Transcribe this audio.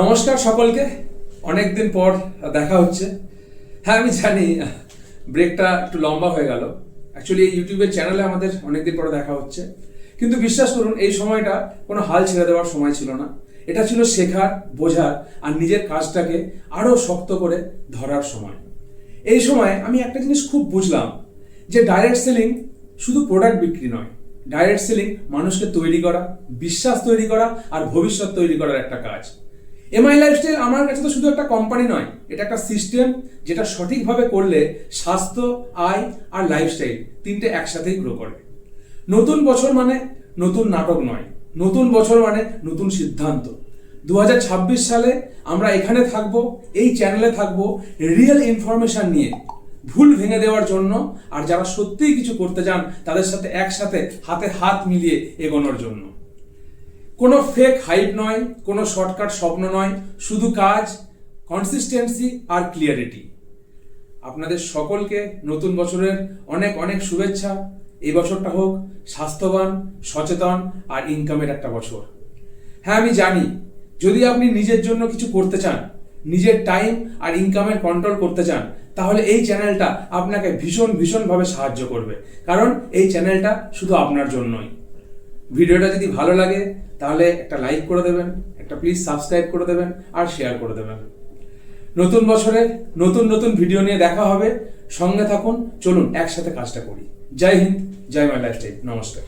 নমস্কার সকলকে। অনেকদিন পর দেখা হচ্ছে। হ্যাঁ আমি জানি ব্রেকটা একটু লম্বা হয়ে গেল। অ্যাকচুয়ালি এই ইউটিউবের চ্যানেলে আমাদের অনেকদিন পরে দেখা হচ্ছে। কিন্তু বিশ্বাস করুন, এই সময়টা কোনো হাল ছেড়ে দেওয়ার সময় ছিল না। এটা ছিল শেখার, বোঝার আর নিজের কাজটাকে আরও শক্ত করে ধরার সময়। এই সময় আমি একটা জিনিস খুব বুঝলাম, যে ডাইরেক্ট সেলিং শুধু প্রোডাক্ট বিক্রি নয়। ডাইরেক্ট সেলিং মানুষকে তৈরি করা, বিশ্বাস তৈরি করা আর ভবিষ্যৎ তৈরি করার একটা কাজ। এমআই লাইফস্টাইল আমার কাছে তো শুধু একটা কোম্পানি নয়, এটা একটা সিস্টেম যেটা সঠিকভাবে করলে স্বাস্থ্য, আয় আর লাইফস্টাইল তিনটে একসাথেই গ্রো করে। নতুন বছর মানে নতুন নাটক নয়, নতুন বছর মানে নতুন সিদ্ধান্ত। দু হাজার ছাব্বিশ সালে আমরা এখানে থাকব, এই চ্যানেলে থাকব রিয়েল ইনফরমেশন নিয়ে, ভুল ভেঙে দেওয়ার জন্য, আর যারা সত্যিই কিছু করতে চান তাদের সাথে একসাথে হাতে হাত মিলিয়ে এগোনোর জন্য। কোনো ফেক হাইপ নয়, কোনো শর্টকাট স্বপ্ন নয়, শুধু কাজ কনসিস্টেন্সি আর ক্লিয়ারিটি আপনাদের সকলকে নতুন বছরের অনেক অনেক শুভেচ্ছা। এই বছরটা হোক স্বাস্থ্যবান, সচেতন আর ইনকামের একটা বছর। হ্যাঁ আমি জানি, যদি আপনি নিজের জন্য কিছু করতে চান, নিজের টাইম আর ইনকামের কন্ট্রোল করতে চান, তাহলে এই চ্যানেলটা আপনাকে ভীষণ ভীষণভাবে সাহায্য করবে। কারণ এই চ্যানেলটা শুধু আপনার জন্যই। ভিডিওটা যদি ভালো লাগে, তাহলে একটা লাইক করে দেবেন, একটা প্লিজ সাবস্ক্রাইব করে দেবেন, আর শেয়ার করে দেবেন। নতুন বছরে নতুন নতুন ভিডিও নিয়ে দেখা হবে। সঙ্গে থাকুন, চলুন একসাথে কাজটা করি। জয় হিন্দ, জয় মাই লাইফস্টাইল। নমস্কার।